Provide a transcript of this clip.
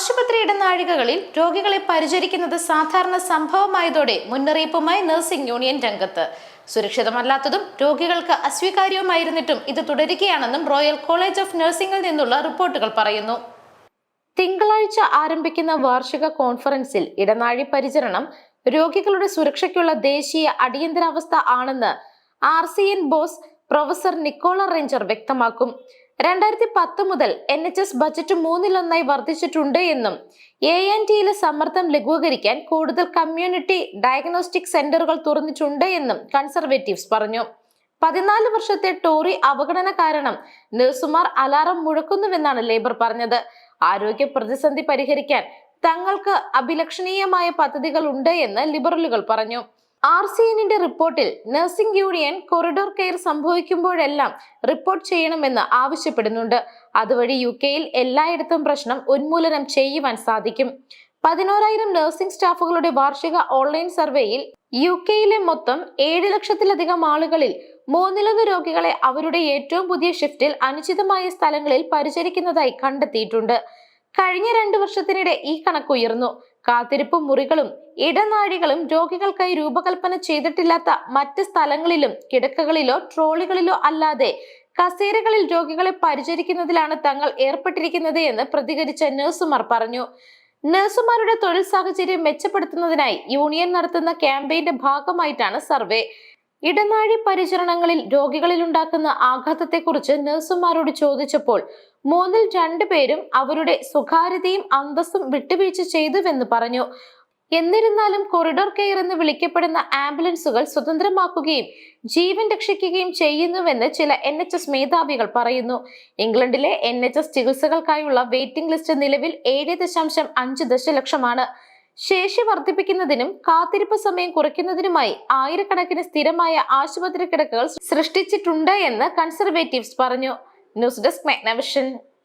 ആശുപത്രി ഇടനാഴികകളിൽ രോഗികളെ പരിചരിക്കുന്നത് സാധാരണ സംഭവമായതോടെ മുന്നറിയിപ്പുമായി നഴ്സിംഗ് യൂണിയൻ രംഗത്ത്. സുരക്ഷിതമല്ലാത്തതും രോഗികൾക്ക് അസ്വീകാര്യവുമായിരുന്നിട്ടും ഇത് തുടരുകയാണെന്നും റോയൽ കോളേജ് ഓഫ് നഴ്സിംഗിൽ നിന്നുള്ള റിപ്പോർട്ടുകൾ പറയുന്നു. തിങ്കളാഴ്ച ആരംഭിക്കുന്ന വാർഷിക കോൺഫറൻസിൽ ഇടനാഴി പരിചരണം രോഗികളുടെ സുരക്ഷയ്ക്കുള്ള ദേശീയ അടിയന്തരാവസ്ഥ ആണെന്ന് R C N boss professor Nicola Ranger വ്യക്തമാക്കും. രണ്ടായിരത്തി പത്ത് മുതൽ എൻ എച്ച് എസ് ബജറ്റ് മൂന്നിലൊന്നായി വർദ്ധിച്ചിട്ടുണ്ട് എന്നും എ എൻ ടിയിലെ സമ്മർദ്ദം ലഘൂകരിക്കാൻ കൂടുതൽ കമ്മ്യൂണിറ്റി ഡയഗ്നോസ്റ്റിക് സെന്ററുകൾ തുറന്നിട്ടുണ്ട് എന്നും കൺസർവേറ്റീവ്സ് പറഞ്ഞു. പതിനാല് വർഷത്തെ ടോറി അവഗണന കാരണം നഴ്സുമാർ അലാറം മുഴക്കുന്നുവെന്നാണ് ലേബർ പറഞ്ഞത്. ആരോഗ്യ പ്രതിസന്ധി പരിഹരിക്കാൻ തങ്ങൾക്ക് അഭിലക്ഷണീയമായ പദ്ധതികൾ ഉണ്ട് എന്ന് ലിബറലുകൾ പറഞ്ഞു. ആർ സി എന്നിന്റെ റിപ്പോർട്ടിൽ നഴ്സിംഗ് യൂണിയൻ കൊറിഡോർ കെയർ സംഭവിക്കുമ്പോഴെല്ലാം റിപ്പോർട്ട് ചെയ്യണമെന്ന് ആവശ്യപ്പെടുന്നുണ്ട്. അതുവഴി യു കെയിൽ എല്ലായിടത്തും പ്രശ്നം ഉന്മൂലനം ചെയ്യുവാൻ സാധിക്കും. പതിനോരായിരം നഴ്സിംഗ് സ്റ്റാഫുകളുടെ വാർഷിക ഓൺലൈൻ സർവേയിൽ യു കെയിലെ മൊത്തം ഏഴ് ലക്ഷത്തിലധികം ആളുകളിൽ മൂന്നിലൊന്ന് രോഗികളെ അവരുടെ ഏറ്റവും പുതിയ ഷിഫ്റ്റിൽ അനുചിതമായ സ്ഥലങ്ങളിൽ പരിചരിക്കുന്നതായി കണ്ടെത്തിയിട്ടുണ്ട്. കഴിഞ്ഞ രണ്ടു വർഷത്തിനിടെ ഈ കണക്ക് ഉയർന്നു കാത്തിരിപ്പ് മുറികളും ഇടനാഴികളും രോഗികൾക്കായി രൂപകൽപ്പന ചെയ്തിട്ടില്ലാത്ത മറ്റ് സ്ഥലങ്ങളിലും കിടക്കകളിലോ ട്രോളികളിലോ അല്ലാതെ കസേരകളിൽ രോഗികളെ പരിചരിക്കുന്നതിലാണ് തങ്ങൾ ഏർപ്പെട്ടിരിക്കുന്നത് എന്ന് പ്രതികരിച്ച നഴ്സുമാർ പറഞ്ഞു. നഴ്സുമാരുടെ തൊഴിൽ സാഹചര്യം മെച്ചപ്പെടുത്തുന്നതിനായി യൂണിയൻ നടത്തുന്ന ക്യാമ്പയിന്റെ ഭാഗമായിട്ടാണ് സർവേ. ഇടനാഴി പരിചരണങ്ങളിൽ രോഗികളിൽ ഉണ്ടാക്കുന്ന ആഘാതത്തെക്കുറിച്ച് നഴ്സുമാരോട് ചോദിച്ചപ്പോൾ മൂന്നിൽ രണ്ടുപേരും അവരുടെ സ്വകാര്യതയും അന്തസ്സും വിട്ടുവീഴ്ച ചെയ്തുവെന്ന് പറഞ്ഞു. എന്നിരുന്നാലും കൊറിഡോർ കെയർ എന്ന് വിളിക്കപ്പെടുന്ന ആംബുലൻസുകൾ സ്വതന്ത്രമാക്കുകയും ജീവൻ രക്ഷിക്കുകയും ചെയ്യുന്നുവെന്ന് ചില എൻ എച്ച് എസ് മേധാവികൾ പറയുന്നു. ഇംഗ്ലണ്ടിലെ എൻ എച്ച് എസ് ചികിത്സകൾക്കായുള്ള വെയിറ്റിംഗ് ലിസ്റ്റ് നിലവിൽ ഏഴ് ദശാംശം അഞ്ച് ദശലക്ഷമാണ്. ശേഷി വർദ്ധിപ്പിക്കുന്നതിനും കാത്തിരിപ്പ് സമയം കുറയ്ക്കുന്നതിനുമായി ആയിരക്കണക്കിന് സ്ഥിരമായ ആശുപത്രി കിടക്കകൾ സൃഷ്ടിച്ചിട്ടുണ്ട് എന്ന് കൺസർവേറ്റീവ്സ് പറഞ്ഞു. News desk Magnavision.